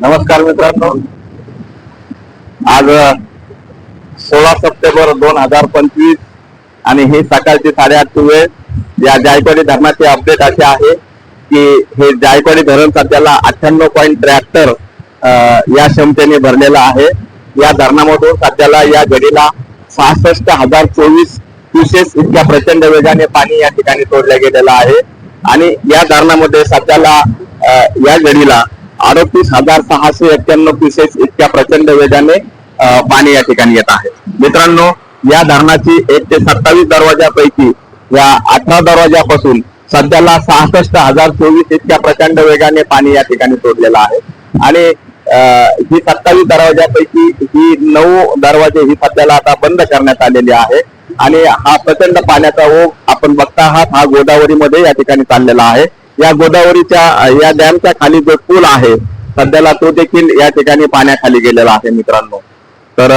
नमस्कार मित्रांनो. आज सोळा सप्टेंबर दोन हजार पंचवीस आणि ही सकाळची साडेआठची वेळ या जायकवाडी धरणाचे अपडेट असे आहे की हे जायकवाडी धरण सध्याला अठ्ठ्याण्णव पॉईंट त्र्याहत्तर या क्षमतेने भरलेलं आहे. या धरणामधून सध्याला या घडीला सहासष्ट हजार चोवीस क्युसेस इतक्या प्रचंड वेगाने पाणी या ठिकाणी सोडलं गेलेलं आहे. आणि या धरणामध्ये सध्याला या घडीला अडतीस हजार सहाशे एक्क्याण्णव क्युसेस इतक्या प्रचंड वेगाने पाणी या ठिकाणी येत आहे. मित्रांनो या धरणाची एक ते सत्तावीस दरवाजापैकी या अठरा दरवाजापासून सध्याला सहासष्ट हजार चोवीस इतक्या प्रचंड वेगाने पाणी या ठिकाणी सोडलेलं आहे. आणि ही सत्तावीस दरवाजापैकी ही नऊ दरवाजे ही सध्याला आता बंद करण्यात आलेली आहे. आणि हा प्रचंड पाण्याचा ओघ आपण बघता आहात हा गोदावरीमध्ये या ठिकाणी चाललेला आहे. या गोदावरीच्या या डॅमच्या खाली जो पूल आहे सध्याला तो देखील या ठिकाणी पाण्याखाली गेलेला आहे मित्रांनो. तर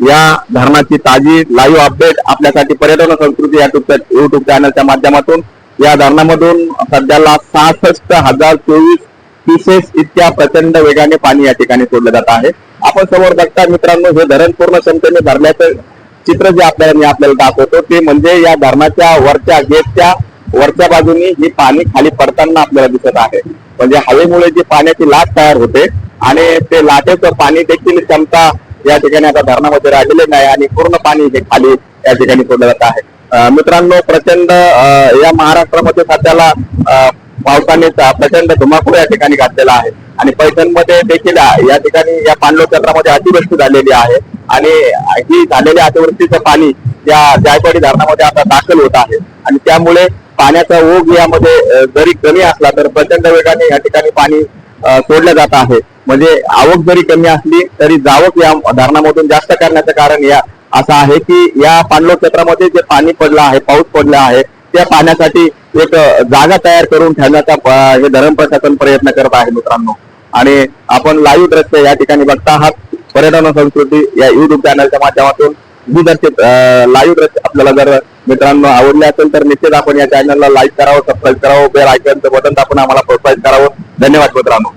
या धरणाची ताजी लाईव्ह अपडेट आपल्यासाठी पर्यटन संस्कृती या युट्यूब चॅनलच्या माध्यमातून या धरणामधून सध्याला सहासष्ट हजार चोवीस पीसेस इतक्या प्रचंड वेगाने पाणी या ठिकाणी सोडलं जात आहे. आपण समोर बघता मित्रांनो हे धरण पूर्ण क्षमतेने भरल्याचं चित्र जे आपल्याला मी आपल्याला दाखवतो ते म्हणजे या धरणाच्या वरच्या गेटच्या वरच्या बाजूनी ही पाणी खाली पडताना आपल्याला दिसत आहे. म्हणजे हवेमुळे जी पाण्याची लाट तयार होते आणि ते लाटेचं पाणी देखील क्षमता या ठिकाणी आता धरणामध्ये राहिलेले नाही आणि पूर्ण पाणी हे खाली या ठिकाणी सोडलं जात आहे. मित्रांनो प्रचंड या महाराष्ट्रामध्ये सध्याला पावसाने प्रचंड धुमाकूळ या ठिकाणी घातलेला आहे. आणि पैठणमध्ये देखील या ठिकाणी या पाणलोट क्षेत्रामध्ये अतिवृष्टी झालेली आहे. आणि ही झालेल्या अतिवृष्टीचं पाणी या जायकवाडी धरणामध्ये आता दाखल होत आहे. आणि त्यामुळे पाण्याचा ओघ यामध्ये जरी कमी असला तर प्रचंड वेगाने या ठिकाणी पाणी सोडलं जात आहे. म्हणजे आवक जरी कमी असली तरी जावक या धरणामधून जास्त करण्याचं कारण या असं आहे की या पाणलोट क्षेत्रामध्ये जे पाणी पडलं आहे पाऊस पडला आहे त्या पाण्यासाठी एक जागा तयार करून ठेवण्याचा हे धरण प्रशासन प्रयत्न करत आहे मित्रांनो. आणि आपण लाईव्ह दृश्य या ठिकाणी बघता आहात. पर्यटन संस्कृती या युट्यूब चॅनलच्या माध्यमातून विदर्शित लाईव्ह दृश्य आपल्याला जर मित्रांनो आवडले असेल तर निश्चित आपण या चॅनलला लाईक करावं सबस्क्राईब करावं बेल आयकनचं बटन आपण आम्हाला प्रोत्साहित करावं. धन्यवाद मित्रांनो.